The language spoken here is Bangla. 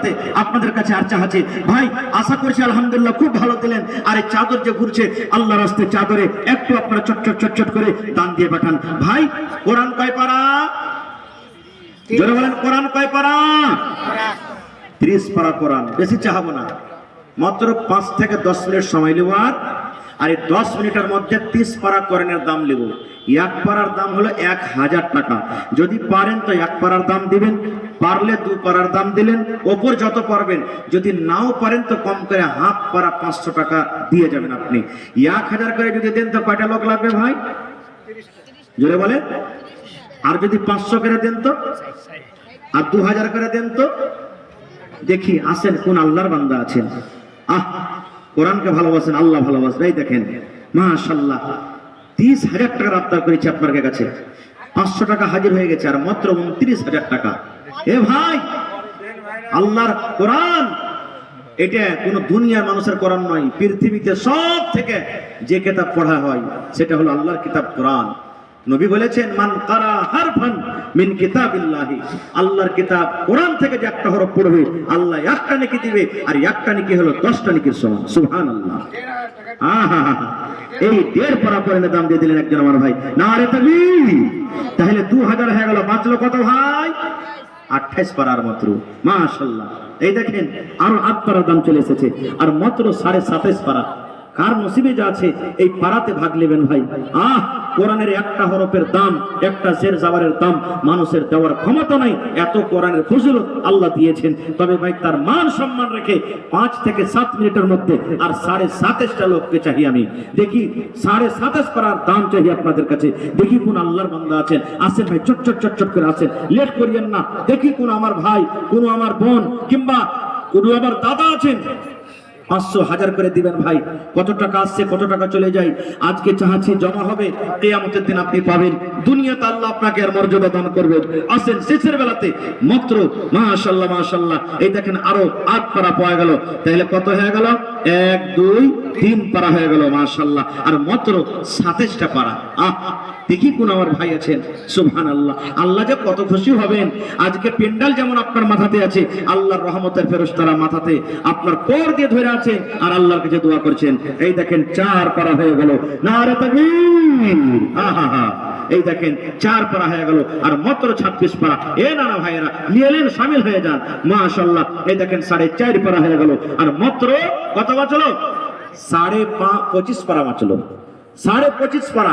সাথে আপনাদের কাছে আর চাহাচ্ছি ভাই, আশা করছি আলহামদুলিল্লাহ খুব ভালো দিলেন। আর এই চাদর যে ঘুরছে আল্লাহ রাস্তে চাদরে একটু আপনারা চটচট চটচট করে দান দিয়ে পাঠান। ভাই, কোরআন কয় পারা? জোরে বলেন, কোরআন কয় পারা? ত্রিশ পারা কোরআন, বেশি চাহাবো না। মাত্র পাঁচ থেকে দশ মিনিট সময় নেব আর। আর এই দশ মিনিটের মধ্যে ত্রিশ পারা কোরআনের দাম নেব। এক পাড়ার দাম হলো এক হাজার টাকা। যদি পারেন তো এক পাড়ার দাম দিবেন। পারলে দু পারার দাম দিলেন, ওপর যত পারবেন। যদি নাও পারেন তো কম করে হাফ পারা পাঁচশো টাকা দিয়ে যাবেন আপনি। এক হাজার করে যদি দেন তো কয়টা লোক লাগবে ভাই? জোরে বলে আর যদি পাঁচশো করে দেন তো? আর দু হাজার করে দেন তো? দেখি আসেন কোন আল্লাহর বান্দা আছেন? আহ, কোরআনকে ভালোবাসেন, আল্লাহ ভালোবাসেন। এই দেখেন মাশাল্লাহ তিরিশ হাজার টাকা আবদার করেছি আপনার কাছে। পাঁচশো টাকা হাজির হয়ে গেছে, আর মাত্র উনত্রিশ হাজার টাকা। এ ভাই, আল্লাহর কোরআন, এটা কোন দুনিয়ার মানুষের কোরআন নয়, পৃথিবীতে সব থেকে যে কিতাব পড়া হয়, সেটা হলো আল্লাহর কিতাব কোরআন। নবী বলেছেন, মান কারা হারফান মিন কিতাবিল্লাহি আল্লাহর কিতাব কোরআন থেকে যে একটা হরফ পড়বে, আল্লাহ একটা নেকি দিবে, আর একটা নেকি হলো দশটা নেকির সমান। সুবহানাল্লাহ। আহা এই দেড় পারা পরে দাম দিয়ে দিলেন একজন আমার ভাই। না রে তাহলে দু হাজার হয়ে গেল, বাঁচলো কত ভাই? আঠাইশ পারার মাত্র। মাশাল্লাহ। এই দেখেন, আরও আট পারার দাম চলে এসেছে। আর মাত্র সাড়ে সাতাইশ পারা কার নসিবে যা আছে, এই পাড়াতে ভাগ নেবেন ভাই। আহ, কোরআনের একটা হরফের দাম, একটা জের জাবারের দাম, মানুষের দেওয়ার ক্ষমতা নাই, এত কোরআনের ফজল আল্লাহ দিয়েছেন। তবে ভাই, তার মান সম্মান রেখে পাঁচ থেকে সাত মিনিটের মধ্যে আর সাড়ে সাতাশটা লোককে চাহি আমি। দেখি, সাড়ে সাতাশ পাড়ার দাম চাই আপনাদের কাছে। দেখি কোন আল্লাহর বান্দা আছেন। আসেন ভাই, চট চট চট চট করে আসেন। লেট করিয়েন না। দেখি কোন আমার ভাই, কোন আমার বোন, কিংবা কোন আমার দাদা আছেন। পাঁচশো হাজার করে দিবেন ভাই। কত টাকা আসছে, কত টাকা চলে যায়? আজকে চাহাচ্ছি জমা হবে, কেয়ামতের দিন আপনি পাবেন। দুনিয়াতে আল্লাহ আপনাকে আর মর্যাদা দান করবেন আসেন, শেষের বেলাতে, মাত্র মাশাল্লাহ মাশাল্লাহ এই দেখেন আরও আট পারা পাওয়া গেল। তাহলে কত হয়ে গেল? এক, দুই, তিন পারা হয়ে গেল মাশাল্লাহ আর মাত্র সাতাশটা পারা। আহ, দেখি কোন আমার ভাই আছেন। সুবহান আল্লাহ আল্লাহ যে কত খুশি হবেন। আজকে পেন্ডাল যেমন আপনার মাথাতে আছে, আল্লাহর রহমতের ফেরস্তারা মাথাতে। আপনার পর দিয়ে ধরে আছে আর আল্লাহর কাছে দোয়া করছেন। এই দেখেন চার পারা হয়ে গেল। না রে আহা হা এই দেখেন চার পারা হয়ে গেল। আর মাত্র ছাব্বিশ পারা। এ নানা ভাইয়েরা নিয়েলেন সামিল হয়ে যান। মাশাল্লাহ এই দেখেন সাড়ে চার পারা হয়ে গেল। আর মাত্র কত বাঁচলো সাড়ে পঁচিশ পারা বাঁচলো সাড়ে পঁচিশ পারা।